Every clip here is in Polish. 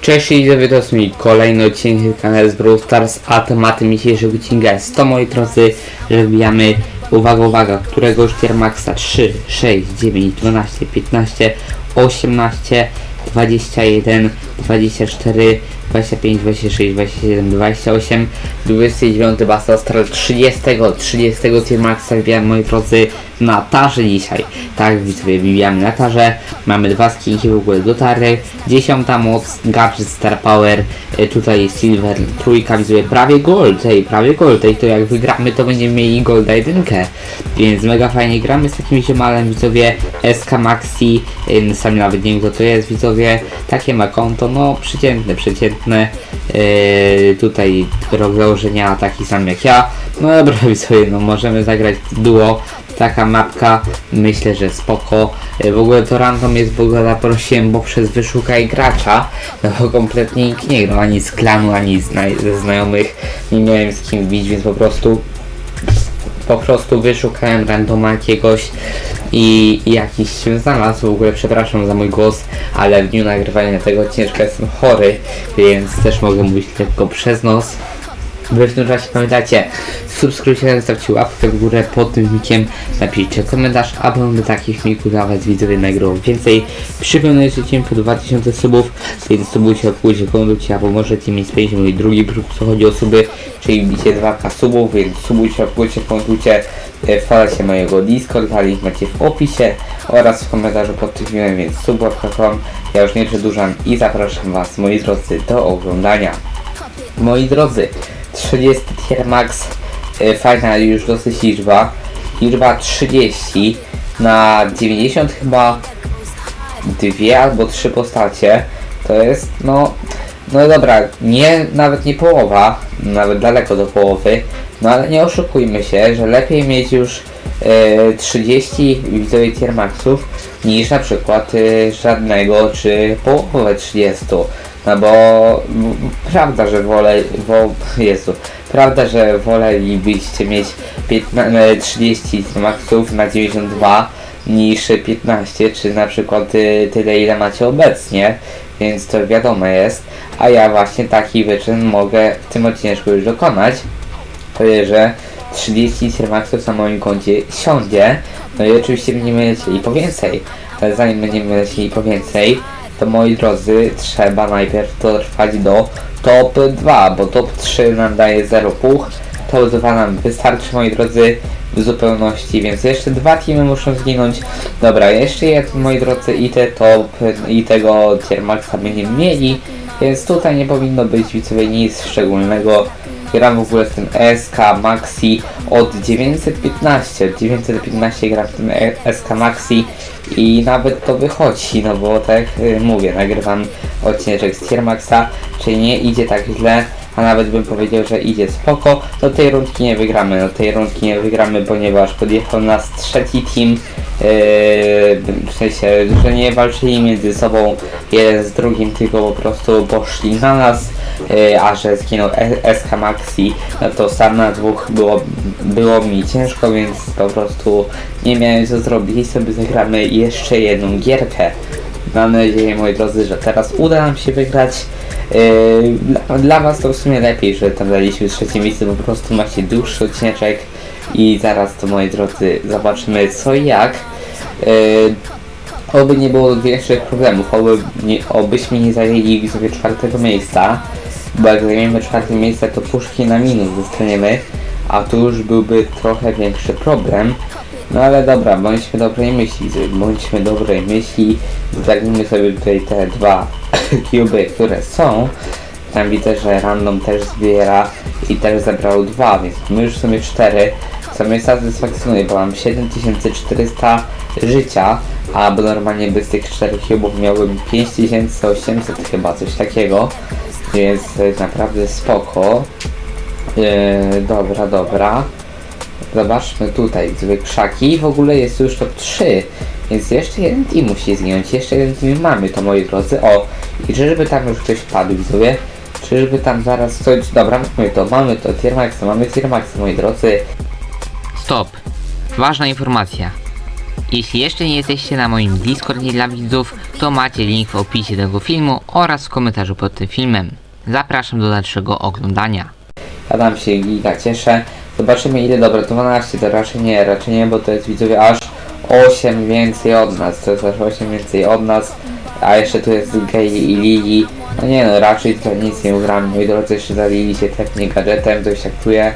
Cześć widzowie, to jest mój kolejny odcinek z kanału z Brawl Stars, a tematem dzisiejszego odcinka jest to moi drodzy, że wbijamy, uwaga, uwaga, któregoś tier maxa 3, 6, 9, 12, 15, 18, 21, 24, 25, 26, 27, 28, 29 Basta Astral 30, 30 tier maxa wbijamy moi drodzy na tarze dzisiaj. Tak widzowie, wbijamy na tarze, mamy dwa skinki w ogóle do tarek, 10 moc, gadżet Star Power, e, tutaj Silver trójka, widzowie, prawie gold, ej, prawie gold, ej, to jak wygramy to będziemy mieli golda jedynkę, więc mega fajnie gramy z takim ziomalem, widzowie, SK Maxi, e, sami nawet nie wiem kto to jest, widzowie, takie ma konto, no przeciętne, przeciętne, e, tutaj rok założenia taki sam jak ja, no dobra widzowie, no możemy zagrać duo, taka mapka, myślę, że spoko. E, W ogóle to random jest w ogóle zaprosiłem, bo przez wyszukaj gracza, no bo kompletnie nikt nie grał, ani z klanu, ani zna ze znajomych, nie miałem z kim bić, więc po prostu po prostu wyszukałem randoma jakiegoś i jakiś się znalazł. W ogóle przepraszam za mój głos, ale w dniu nagrywania tego odcinka jestem chory, więc też mogę mówić lekko przez nos. Wy w tym czasie pamiętacie, subskrybujcie, zostawcie łapkę w górę pod tym filmikiem, napiszcie komentarz, aby będę takich filmików dawać widzowie nagrywał więcej. Przypomnę, że dzień po 2000 subów, więc subujcie, opłujcie, komentujcie, albo możecie mieć 50 mój drugi grup, co chodzi o suby, czyli bicie 2k subów, więc subujcie, opłujcie, komentujcie, e, wpadajcie mojego Discorda, link macie w opisie oraz w komentarzu pod tym filmem, więc sub, łapka, kom. ja już nie przedłużam i zapraszam was, moi drodzy, do oglądania. Moi drodzy, 30 tier max, y, fajna już dosyć liczba, liczba 30 na 90 chyba dwie albo trzy postacie, to jest no, no dobra, nie, nawet nie połowa, nawet daleko do połowy, no ale nie oszukujmy się, że lepiej mieć już y, 30 widzowie tier maxów niż na przykład y, żadnego czy połowę 30. No bo prawda, że wolę, wo, Jezu, prawda, że wolelibyście mieć 15, 30 maxów na 92 niż 15, czy na przykład y, tyle ile macie obecnie, więc to wiadomo jest, a ja właśnie taki wyczyn mogę w tym odcinku już dokonać, to że 30 Maxów na moim koncie siądzie, no i oczywiście będziemy lecieli po więcej, ale zanim będziemy lecieli po więcej, to moi drodzy, trzeba najpierw dotrwać do top 2, bo top 3 nam daje 0 puch, top 2 nam wystarczy moi drodzy w zupełności, więc jeszcze dwa teamy muszą zginąć. Dobra, jeszcze jeden moi drodzy i te top i tego tier maxa będziemy mieli, więc tutaj nie powinno być widzowie nic szczególnego. Gram w ogóle w tym SK Maxi od 915, od 915 gram w tym E- SK Maxi i nawet to wychodzi, no bo tak y, mówię, nagrywam odcinek z Tier Maxa, czyli nie idzie tak źle, a nawet bym powiedział, że idzie spoko, to tej rundki nie wygramy, no tej rundki nie wygramy, ponieważ podjechał nas trzeci team, yy, w sensie, że nie walczyli między sobą jeden z drugim, tylko po prostu poszli na nas, yy, a że zginął SK Maxi, no to sam na dwóch było, było mi ciężko, więc po prostu nie miałem co zrobić. I sobie zagramy jeszcze jedną gierkę. Mam nadzieję, moi drodzy, że teraz uda nam się wygrać. Yy, dla, dla Was to w sumie lepiej, że tam daliśmy trzecie miejsce, po prostu macie dłuższy odcineczek i zaraz to, moi drodzy, zobaczymy co i jak. Yy, oby nie było większych problemów, oby nie, obyśmy nie zajęli widzowie czwartego miejsca, bo jak zajmiemy czwarte miejsce, to puszki na minus dostaniemy, a tu już byłby trochę większy problem. No ale dobra, bądźmy dobrej myśli, bądźmy dobrej myśli, zagnijmy sobie tutaj te dwa cuby, które są. Tam widzę, że random też zbiera i też zebrał dwa, więc my już w sumie cztery, co mnie satysfakcjonuje, bo mam 7400 życia, a bo normalnie bez tych czterech cubów miałbym 5800 chyba, coś takiego, więc naprawdę spoko. Yy, dobra, dobra. Zobaczmy tutaj, zły krzaki. W ogóle jest już top 3. Więc jeszcze jeden team musi zginąć. Jeszcze jeden team mamy, to moi drodzy. O, i czyżby tam już ktoś padł, widzowie? Czyżby tam zaraz coś... Dobra, mamy to, mamy to. Tier Maxa, mamy Tier Maxa, moi drodzy. Stop. Ważna informacja. Jeśli jeszcze nie jesteście na moim Discordzie dla widzów, to macie link w opisie tego filmu oraz w komentarzu pod tym filmem. Zapraszam do dalszego oglądania. Ja tam się giga cieszę. Zobaczymy ile, dobra, to 12 to raczej nie, raczej nie, bo to jest widzowie aż 8 więcej od nas, to jest aż 8 więcej od nas, a jeszcze tu jest Gay i Lili. No nie no, raczej to nic nie ugramy, moi drodzy, jeszcze za Lili się tepnie gadżetem, to się aktuje.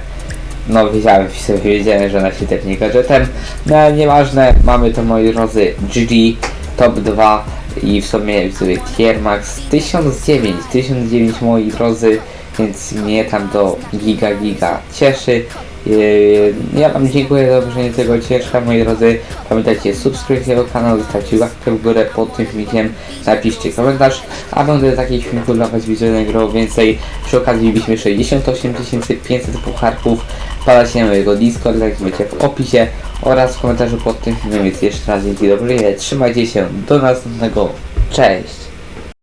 No wiedziałem, sobie wiedziałem, że ona się tepnie gadżetem, no ale nieważne, mamy to moi drodzy GG, top 2 i w sumie widzowie tier max 1009, 1009 moi drodzy, więc mnie tam to giga giga cieszy. Ja wam dziękuję za obejrzenie tego ciesza, moi drodzy. Pamiętajcie, subskrybujcie tego kanał, zostawcie łapkę w górę pod tym filmikiem, napiszcie komentarz, a będę takich filmików dla was widzowie nagrywał więcej. Przy okazji mieliśmy 68 500 pucharków. Wpadajcie na mojego Discord, jak wiecie w opisie oraz w komentarzu pod tym filmem, więc jeszcze raz dzięki dobry, trzymajcie się, do następnego, cześć!